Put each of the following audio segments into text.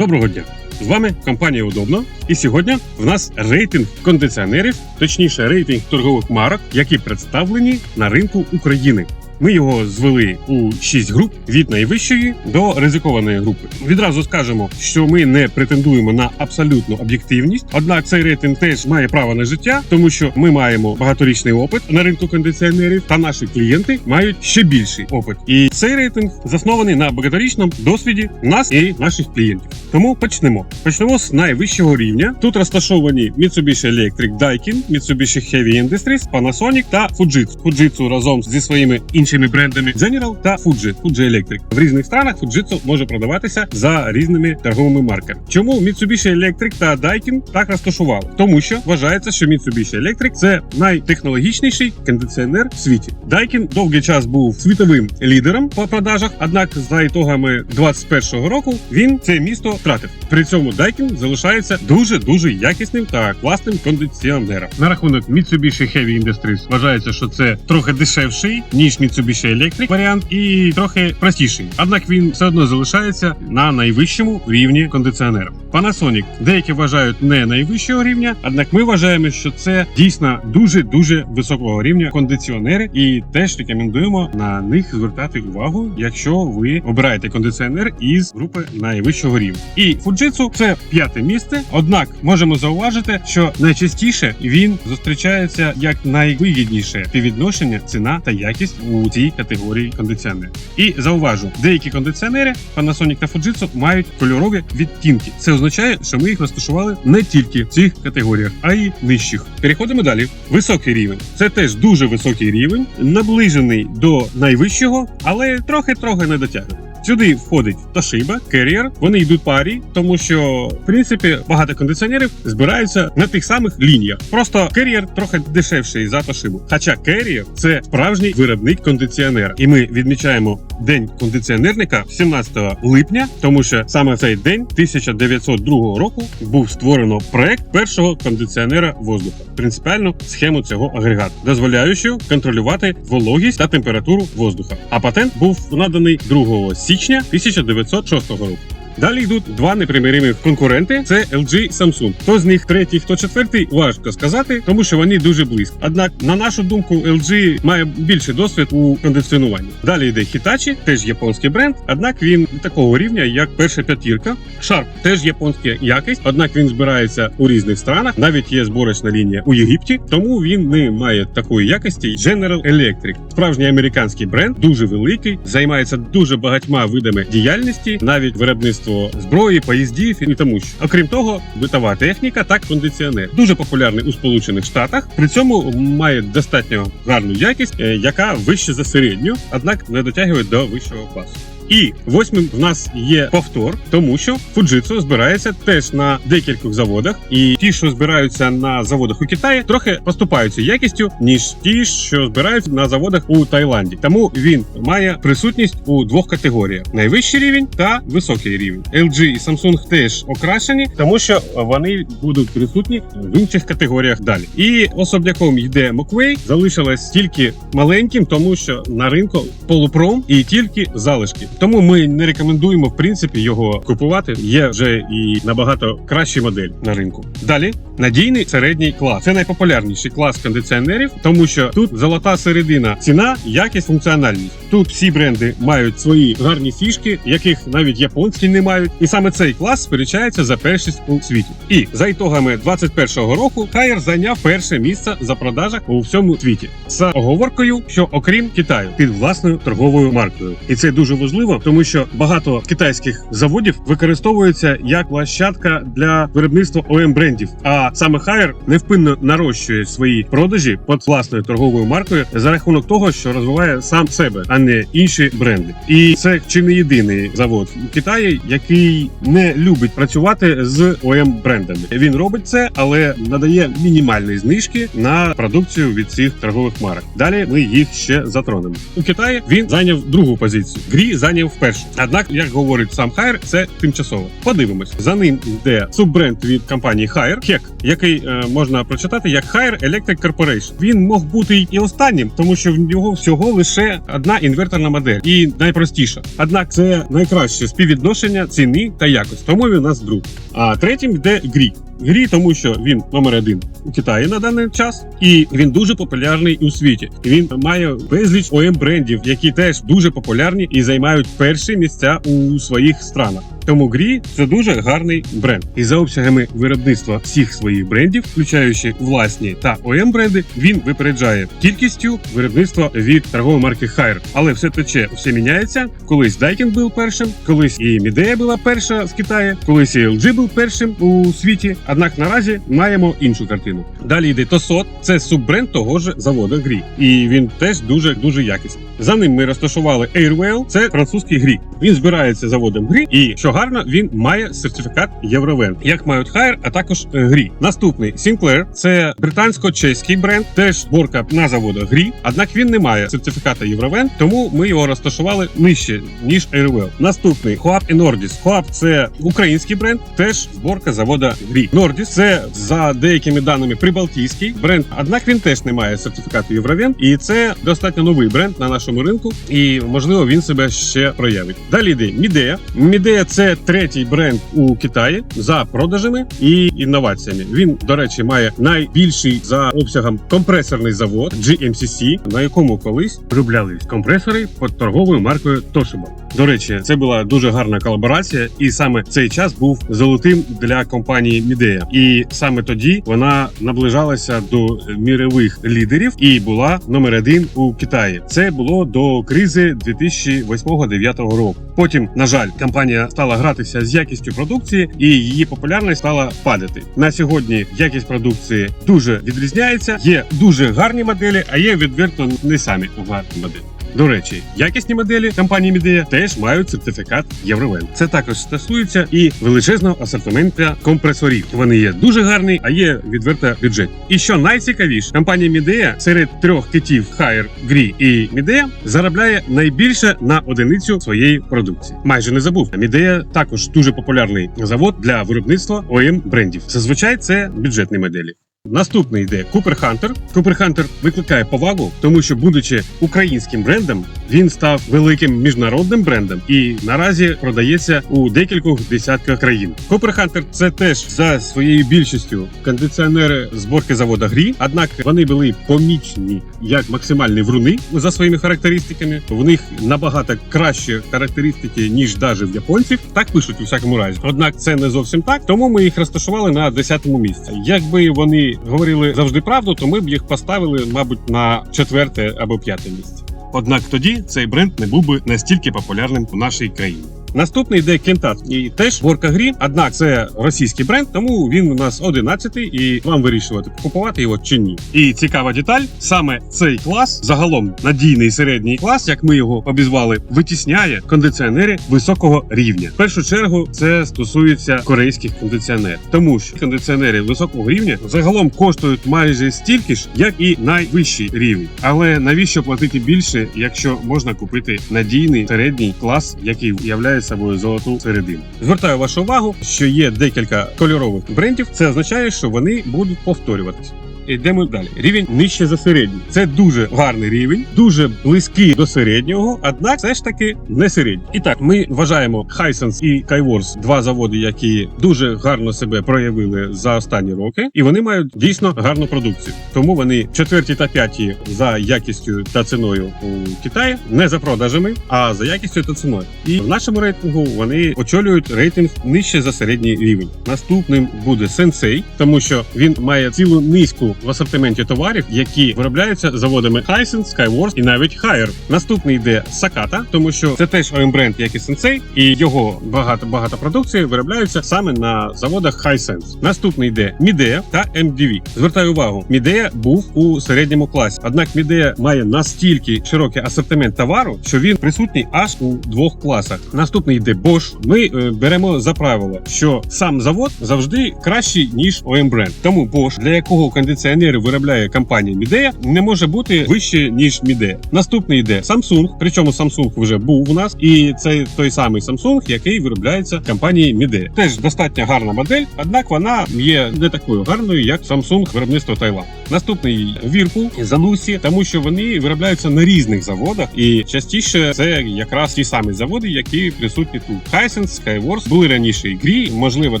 Доброго дня! З вами компанія Удобно. І сьогодні в нас рейтинг кондиціонерів, точніше, рейтинг торгових марок, які представлені на ринку України. Ми його звели у 6 груп від найвищої до ризикованої групи. Відразу скажемо, що ми не претендуємо на абсолютну об'єктивність. Однак цей рейтинг теж має право на життя, тому що ми маємо багаторічний опит на ринку кондиціонерів, та наші клієнти мають ще більший опит. І цей рейтинг заснований на багаторічному досвіді нас і наших клієнтів. Тому почнемо. Почнемо з найвищого рівня. Тут розташовані Mitsubishi Electric Daikin, Mitsubishi Heavy Industries, Panasonic та Fujitsu. Fujitsu разом зі своїми іншими брендами General та Fuji, Fuji Electric. В різних странах Fujitsu може продаватися за різними торговими марками. Чому Mitsubishi Electric та Daikin так розташували? Тому що вважається, що Mitsubishi Electric – це найтехнологічніший кондиціонер в світі. Daikin довгий час був світовим лідером по продажах, однак за ітогами 21-го року він це місто втратив. При цьому Daikin залишається дуже дуже якісним та класним кондиціонером. На рахунок Mitsubishi Heavy Industries вважається, що це трохи дешевший ніж Mitsubishi Electric варіант і трохи простіший. Однак він все одно залишається на найвищому рівні кондиціонера. Panasonic деякі вважають не найвищого рівня, однак ми вважаємо, що це дійсно дуже дуже високого рівня кондиціонери, і теж рекомендуємо на них звертати увагу, якщо ви обираєте кондиціонер із групи найвищого рівня. І Fujitsu – це п'яте місце. Однак можемо зауважити, що найчастіше він зустрічається як найвигідніше співвідношення ціна та якість у цій категорії кондиціонерів. І зауважу, деякі кондиціонери Panasonic та Fujitsu мають кольорові відтінки. Це означає, що ми їх розташували не тільки в цих категоріях, а й нижчих. Переходимо далі. Високий рівень це теж дуже високий рівень, наближений до найвищого, але трохи-трохи не дотягне. Сюди входить Toshiba, Carrier, Вони йдуть парі, тому що в принципі багато кондиціонерів збираються на тих самих лініях. Просто Carrier трохи дешевший за Toshiba. Хоча Carrier – це справжній виробник кондиціонера, і ми відмічаємо день кондиціонерника 17 липня, тому що саме в цей день 1902 року був створено проект першого кондиціонера воздуха. Принципіальну схему цього агрегату, дозволяючи контролювати вологість та температуру воздуха. А патент був наданий 2 січня 1906 року. Далі йдуть два непримиримих конкуренти: це LG Samsung. Хто з них третій, хто четвертий, важко сказати, тому що вони дуже близько. Однак, на нашу думку, LG має більший досвід у кондиціонуванні. Далі йде Hitachi, теж японський бренд, однак він такого рівня, як перша п'ятірка. Sharp теж японська якість, однак він збирається у різних странах. Навіть є зборочна лінія у Єгипті, тому він не має такої якості. General Electric – справжній американський бренд, дуже великий, займається дуже багатьма видами діяльності, навіть виробництво зброї, поїздів і тому що. Окрім того, битова техніка та кондиціонер дуже популярний у Сполучених Штатах. При цьому має достатньо гарну якість, е, яка вище за середню, однак не дотягує до вищого класу. І восьмим в нас є повтор, тому що Fujitsu збирається теж на декількох заводах, і ті, що збираються на заводах у Китаї, трохи поступаються якістю ніж ті, що збираються на заводах у Таїланді. Тому він має присутність у двох категоріях: найвищий рівень та високий рівень. LG і Samsung теж окрашені, тому що вони будуть присутні в інших категоріях далі. І особняком йде Mokvei, залишилось тільки маленьким, тому що на ринку полупром і тільки залишки. Тому ми не рекомендуємо в принципі його купувати. Є вже і набагато кращі моделі на ринку. Далі надійний середній клас. Це найпопулярніший клас кондиціонерів, тому що тут золота середина, ціна, якість, функціональність. Тут всі бренди мають свої гарні фішки, яких навіть японські не мають. І саме цей клас сперечається за першість у світі. І за ітогами 21-го року Хайер зайняв перше місце за продажах у всьому світі з оговоркою, що окрім Китаю під власною торговою маркою, і це дуже важливо, тому що багато китайських заводів використовуються як площадка для виробництва ОМ брендів. А саме Хайер невпинно нарощує свої продажі під власною торговою маркою за рахунок того, що розвиває сам себе, а не інші бренди. І це чи не єдиний завод у Китаї, який не любить працювати з ОМ брендами. Він робить це, але надає мінімальні знижки на продукцію від цих торгових марок. Далі ми їх ще затронемо. У Китаї він зайняв другу позицію. Грі зайняв зайняв вперше. Однак, як говорить сам Haier, це тимчасово. Подивимось. За ним йде суббренд від компанії Haier, HEC, який е, можна прочитати як Haier Electric Corporation. Він мог бути і останнім, тому що в нього всього лише одна інверторна модель і найпростіша. Однак це найкраще співвідношення ціни та якості. Тому він у нас друг. А третім йде Грі. Грі, тому що він номер один у Китаї на даний час, і він дуже популярний у світі. Він має безліч ом брендів, які теж дуже популярні і займають перші місця у своїх странах. Тому Грі це дуже гарний бренд. І за обсягами виробництва всіх своїх брендів, включаючи власні та ом бренди, він випереджає кількістю виробництва від торгової марки Haier. Але все тече, все міняється. Колись Daikin був першим, колись і Midea була перша з Китаю, колись і LG був першим у світі. Однак наразі маємо іншу картину. Далі йде Тосот, це суббренд того ж заводу Грі, і він теж дуже дуже якісний. За ним ми розташували Airwell, це французький грі. Він збирається заводом грі, і що гарно, він має сертифікат Євровен, як мають Haier, а також е, грі. Наступний Sinclair – це британсько-чеський бренд, теж зборка на заводах грі. Однак він не має сертифіката Євровен, тому ми його розташували нижче ніж Airwell. Наступний Hoap і Nordis. Hoap – це український бренд, теж зборка завода грі. Nordis – це за деякими даними прибалтійський бренд, однак він теж не має сертифікату Євровен, і це достатньо новий бренд на нашому ринку, і можливо він себе ще проявить. Далі йде Midea. Midea – це третій бренд у Китаї за продажами і інноваціями. Він, до речі, має найбільший за обсягом компресорний завод GMCC, на якому колись вироблялись компресори під торговою маркою Toshiba. До речі, це була дуже гарна колаборація, і саме цей час був золотим для компанії Midea. І саме тоді вона наближалася до мірових лідерів і була номер один у Китаї. Це було до кризи 2008-2009 року. Потім, на жаль, компанія стала гратися з якістю продукції, і її популярність стала падати. На сьогодні якість продукції дуже відрізняється. Є дуже гарні моделі, а є відверто не самі гарні моделі. До речі, якісні моделі компанії Midea теж мають сертифікат Євровен. Це також стосується і величезного асортимента компресорів. Вони є дуже гарні, а є відверто бюджет. І що найцікавіше, компанія Midea серед трьох китів Haier, Gree і Midea заробляє найбільше на одиницю своєї продукції. Майже не забув. Midea також дуже популярний завод для виробництва ОМ брендів. Зазвичай це бюджетні моделі. Наступний йде Cooper Hunter. Cooper Hunter викликає повагу, тому що, будучи українським брендом, він став великим міжнародним брендом і наразі продається у декількох десятках країн. Cooper Hunter – це теж за своєю більшістю кондиціонери зборки завода грі. Однак вони були помічені як максимальні вруни за своїми характеристиками. В них набагато кращі характеристики ніж навіть в японців. Так пишуть у всякому разі. Однак це не зовсім так, тому ми їх розташували на 10-му місці. Якби вони говорили завжди правду, то ми б їх поставили, мабуть, на четверте або п'яте місце. Однак тоді цей бренд не був би настільки популярним у нашій країні. Наступний йде Кентат і теж зборка грі. Однак це російський бренд, тому він у нас 11-й і вам вирішувати купувати його чи ні. І цікава деталь: саме цей клас, загалом надійний середній клас, як ми його обізвали, витісняє кондиціонери високого рівня. В першу чергу це стосується корейських кондиціонерів, тому що кондиціонери високого рівня загалом коштують майже стільки ж, як і найвищий рівень. Але навіщо платити більше, якщо можна купити надійний середній клас, який являє собою золоту середину? Звертаю вашу увагу, що є декілька кольорових брендів. Це означає, що вони будуть повторюватися. Йдемо далі. Рівень нижче за середній. Це дуже гарний рівень, дуже близький до середнього, однак все ж таки не середній. І так, ми вважаємо Hisense і Kaiworz два заводи, які дуже гарно себе проявили за останні роки, і вони мають дійсно гарну продукцію. Тому вони четверті та п'яті за якістю та ціною у Китаї, не за продажами, а за якістю та ціною. І в нашому рейтингу вони очолюють рейтинг нижче за середній рівень. Наступним буде Sensei, тому що він має цілу низку в асортименті товарів, які виробляються заводами Hisense, Skyworth і навіть Haier. Наступний йде Sakata, тому що це теж ОМ бренд, як і Sensei, і його багато багато продукції виробляються саме на заводах Hisense. Наступний йде Midea та MDV. Звертаю увагу, Midea був у середньому класі. Однак Midea має настільки широкий асортимент товару, що він присутній аж у двох класах. Наступний йде Bosch. Ми е, беремо за правило, що сам завод завжди кращий ніж ОМ бренд. Тому Bosch, для якого кондиціонер кондиціонери виробляє компанія Midea, не може бути вище ніж Midea. Наступний йде Samsung, причому Samsung вже був у нас, і це той самий Samsung, який виробляється компанією Midea. Теж достатньо гарна модель, однак вона є не такою гарною, як Samsung виробництво Таїланд. Наступний Whirlpool, Zanussi, тому що вони виробляються на різних заводах, і частіше це якраз ті самі заводи, які присутні тут. Hisense, Skyworks були раніше і Gree, можливо,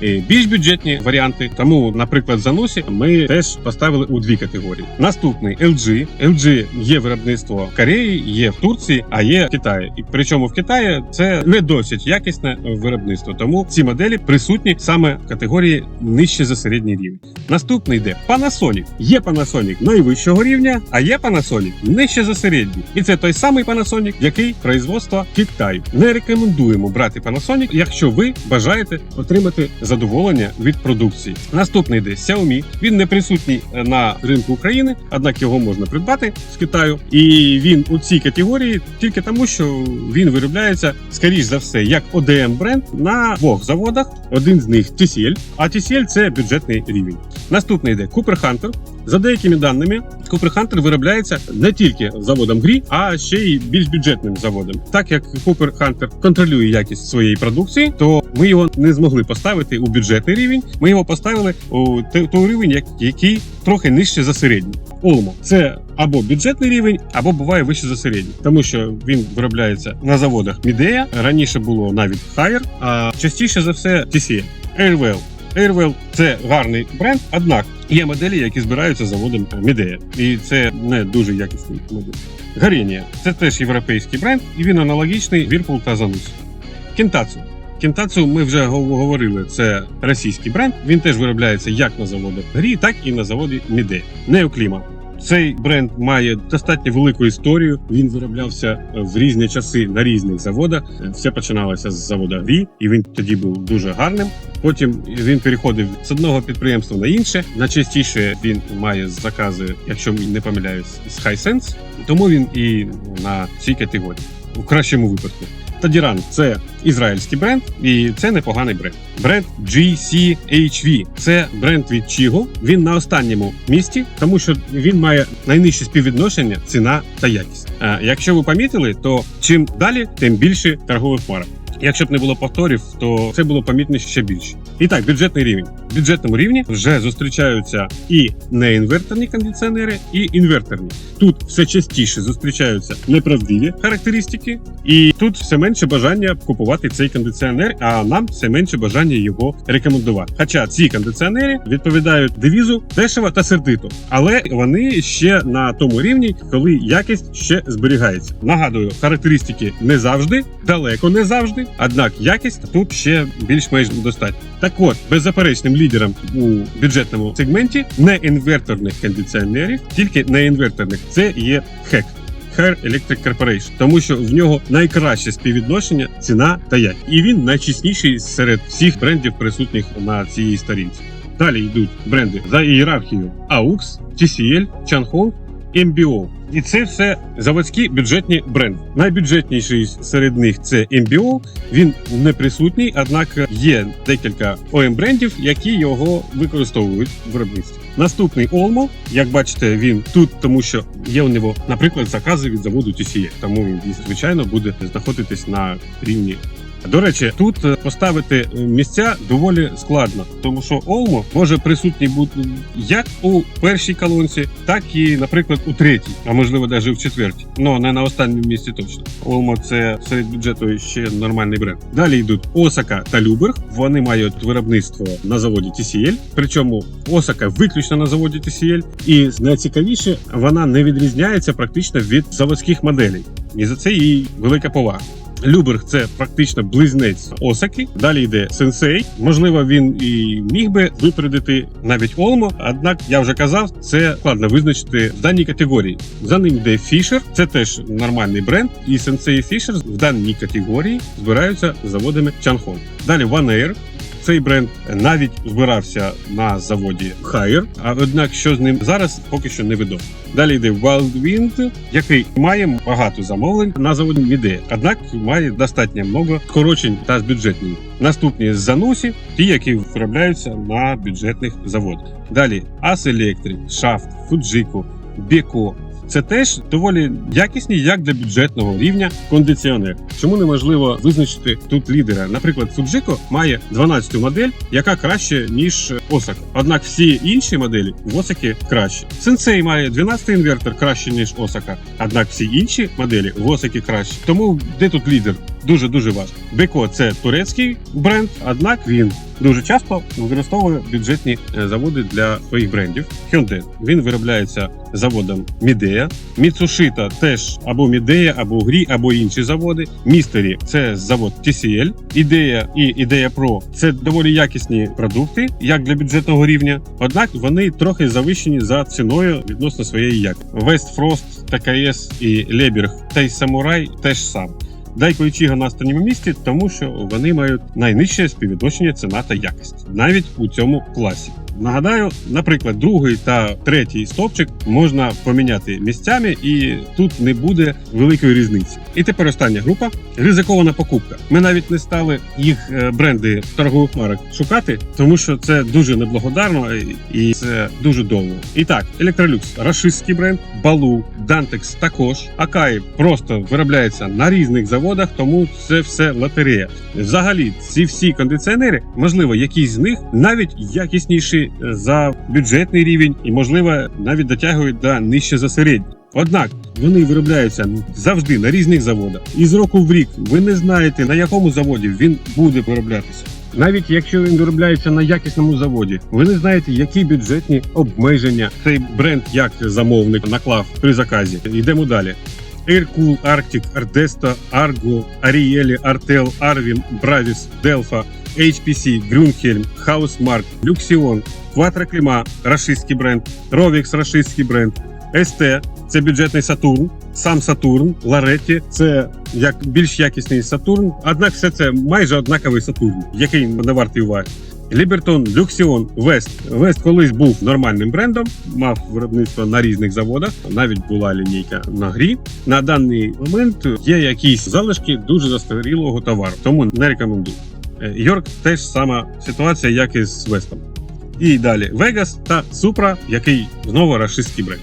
і більш бюджетні варіанти. Тому, наприклад, Zanussi ми теж поставили у дві категорії. Наступний LG. LG є виробництво в Кореї, є в Турції, а є в Китаї. І причому в Китаї це не досить якісне виробництво. Тому ці моделі присутні саме в категорії нижче за середній рівень. Наступний йде Panasonic. Є Panasonic найвищого рівня, а є Panasonic нижче за середній. І це той самий Panasonic, який производства Китаю. Не рекомендуємо брати Panasonic, якщо ви бажаєте отримати задоволення від продукції. Наступний йде Xiaomi. Він не присутній на ринку України, однак його можна придбати з Китаю. І він у цій категорії тільки тому, що він виробляється скоріш за все як ODM бренд на двох заводах. Один з них TCL, а TCL – це бюджетний рівень. Наступний йде Cooper Hunter. За деякими даними, Hunter виробляється не тільки заводом грі, а ще й більш бюджетним заводом. Так як Hunter контролює якість своєї продукції, то ми його не змогли поставити у бюджетний рівень. Ми його поставили у той рівень, як- який трохи нижче за середній. Olmo – це або бюджетний рівень, або буває вище за середній, тому що він виробляється на заводах Midea, раніше було навіть Haier, а частіше за все TCL. Airwell Airwell – це гарний бренд, однак є моделі, які збираються заводом Midea. І це не дуже якісний модель. Гарінія це теж європейський бренд, і він аналогічний Whirlpool та Занус. Кінтацу. Кінтацу ми вже говорили, це російський бренд. Він теж виробляється як на заводах Грі, так і на заводі Міде. Неокліма. Цей бренд має достатньо велику історію. Він вироблявся в різні часи на різних заводах. Все починалося з завода Грі, і він тоді був дуже гарним. Потім він переходив з одного підприємства на інше. Найчастіше він має закази, якщо не помиляюсь, з Hisense, тому він і на цій категорії у кращому випадку. Тадіран це ізраїльський бренд, і це непоганий бренд. Бренд GCHV – це бренд від Чіго. Він на останньому місці, тому що він має найнижче співвідношення ціна та якість. А якщо ви помітили, то чим далі, тим більше торгових марок. Якщо б не було повторів, то це було помітно ще більше. І так, бюджетний рівень. В бюджетному рівні вже зустрічаються і неінверторні кондиціонери, і інверторні. Тут все частіше зустрічаються неправдиві характеристики, і тут все менше бажання купувати цей кондиціонер, а нам все менше бажання його рекомендувати. Хоча ці кондиціонери відповідають девізу дешево та сердито, але вони ще на тому рівні, коли якість ще зберігається. Нагадую, характеристики не завжди, далеко не завжди. Однак якість тут ще більш-менш достатня. Так от, беззаперечним лідером у бюджетному сегменті неінверторних кондиціонерів, тільки неінверторних, це є HEC. Hair Electric Corporation, тому що в нього найкраще співвідношення ціна та якість. І він найчесніший серед всіх брендів, присутніх на цій сторінці. Далі йдуть бренди за ієрархією AUX, TCL, Changhong, MBO. І це все заводські бюджетні бренди. Найбюджетніший серед них це MBO. Він не присутній, однак є декілька ом брендів, які його використовують в виробництві. Наступний Olmo, як бачите, він тут, тому що є у нього, наприклад, закази від заводу TCL, тому він звичайно буде знаходитись на рівні до речі, тут е, поставити е, місця доволі складно, тому що Олмо може присутній бути як у першій колонці, так і, наприклад, у третій, а можливо навіть у четвертій. Ну не на останньому місці точно. Олмо це серед бюджету ще нормальний бренд. Далі йдуть Осака та Люберг. Вони мають виробництво на заводі TCL. Причому Осака виключно на заводі TCL. І найцікавіше, вона не відрізняється практично від заводських моделей. І за це їй велика повага. Люберг це практично близнець Осаки. Далі йде сенсей. Можливо, він і міг би випередити навіть Олмо. Однак я вже казав, це складно визначити в даній категорії. За ним йде Фішер, це теж нормальний бренд. І сенсей і Фішер в даній категорії збираються заводами Чанхон. Далі One. Цей бренд навіть збирався на заводі Haier, а однак що з ним зараз поки що невідомо. Далі йде Wild Wind, який має багато замовлень на заводі Midea, однак має достатньо много скорочень та бюджетні. Наступні Занусі, ті, які виробляються на бюджетних заводах. Далі As Electric, Shaft, Fujiko, Beko. Це теж доволі якісні, як для бюджетного рівня кондиціонер. Чому неможливо визначити тут лідера? Наприклад, Fujiko має 12 модель, яка краще ніж Осака. Однак всі інші моделі в Osaka краще. Сенсей має 12 інвертор краще ніж Осака. однак всі інші моделі в Osaka краще. Тому де тут лідер? Дуже дуже важко. Беко це турецький бренд, однак він дуже часто використовує бюджетні е, заводи для своїх брендів. Hyundai, він виробляється заводом Midea. Mitsushita теж або Midea, або Грі, або інші заводи. Mystery – це завод TCL. Ідея і Ідея Pro – це доволі якісні продукти, як для бюджетного рівня. Однак вони трохи завищені за ціною відносно своєї якості. West Frost, ТКС і Леберг та й Samurai теж сам. Дайко і Чіга на останньому місці, тому що вони мають найнижче співвідношення ціна та якість, навіть у цьому класі. Нагадаю, наприклад, другий та третій стовпчик можна поміняти місцями, і тут не буде великої різниці. І тепер остання група ризикована покупка. Ми навіть не стали їх е, бренди торгових марок шукати, тому що це дуже неблагодарно і- і це дуже довго. І так, Electrolux – рашистський бренд, Балу, Dantex також. Акаї просто виробляється на різних заводах, тому це все лотерея. Взагалі, ці всі кондиціонери, можливо, якісь з них навіть якісніші за бюджетний рівень, і можливо навіть дотягують до нижче за середній. Однак вони виробляються завжди на різних заводах, і з року в рік ви не знаєте на якому заводі він буде вироблятися. Навіть якщо він виробляється на якісному заводі, ви не знаєте, які бюджетні обмеження цей бренд як замовник наклав при заказі. Йдемо далі. Aircool, Arctic, Ardesto, Argo, Arieli, Artel, Arvin, Bravis, Delpha, HPC, Grünhelm, Housemark, Luxion, Quattro рашистський бренд, Rovix, рашистський бренд, ST – це бюджетний Сатурн, сам Сатурн, Ларетті – це як більш якісний Сатурн. Однак все це майже однаковий Сатурн, який не вартий уваги. Лібертон, Люксіон, Вест. Вест колись був нормальним брендом, мав виробництво на різних заводах. Навіть була лінійка на грі. На даний момент є якісь залишки дуже застарілого товару, тому не рекомендую. Е, Йорк теж сама ситуація, як і з Вестом. І далі Vegas та Supra, який знову рашистський бренд.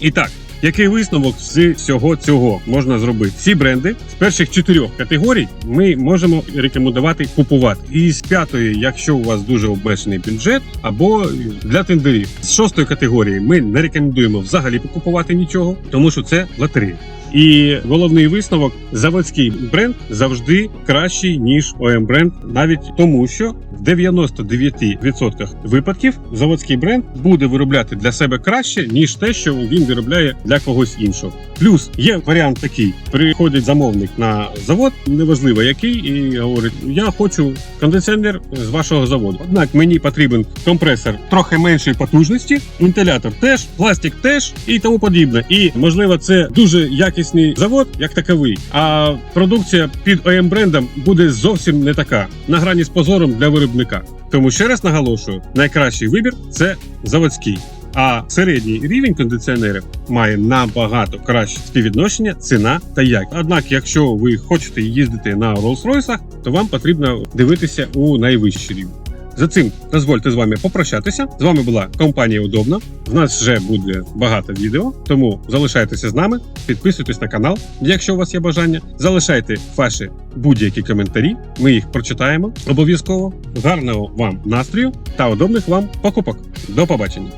І так, який висновок з всього цього можна зробити? Ці бренди з перших чотирьох категорій ми можемо рекомендувати купувати. І з п'ятої, якщо у вас дуже обмежений бюджет, або для тендерів. З шостої категорії ми не рекомендуємо взагалі купувати нічого, тому що це лотерея. І головний висновок: заводський бренд завжди кращий ніж ОМ бренд, навіть тому, що в 99% випадків заводський бренд буде виробляти для себе краще ніж те, що він виробляє для когось іншого. Плюс є варіант такий: приходить замовник на завод, неважливо який, і говорить: Я хочу кондиціонер з вашого заводу. Однак мені потрібен компресор трохи меншої потужності, вентилятор теж, пластик теж і тому подібне. І можливо, це дуже якісний завод, як таковий. А продукція під ОМ брендом буде зовсім не така на грані з позором для виробника. Тому ще раз наголошую: найкращий вибір це заводський. А середній рівень кондиціонерів має набагато краще співвідношення, ціна та якість. Однак, якщо ви хочете їздити на Rolls-Royce, то вам потрібно дивитися у найвищий рівень. За цим дозвольте з вами попрощатися. З вами була компанія Удобно. В нас вже буде багато відео, тому залишайтеся з нами, підписуйтесь на канал, якщо у вас є бажання. Залишайте ваші будь-які коментарі. Ми їх прочитаємо обов'язково. Гарного вам настрою та удобних вам покупок. До побачення.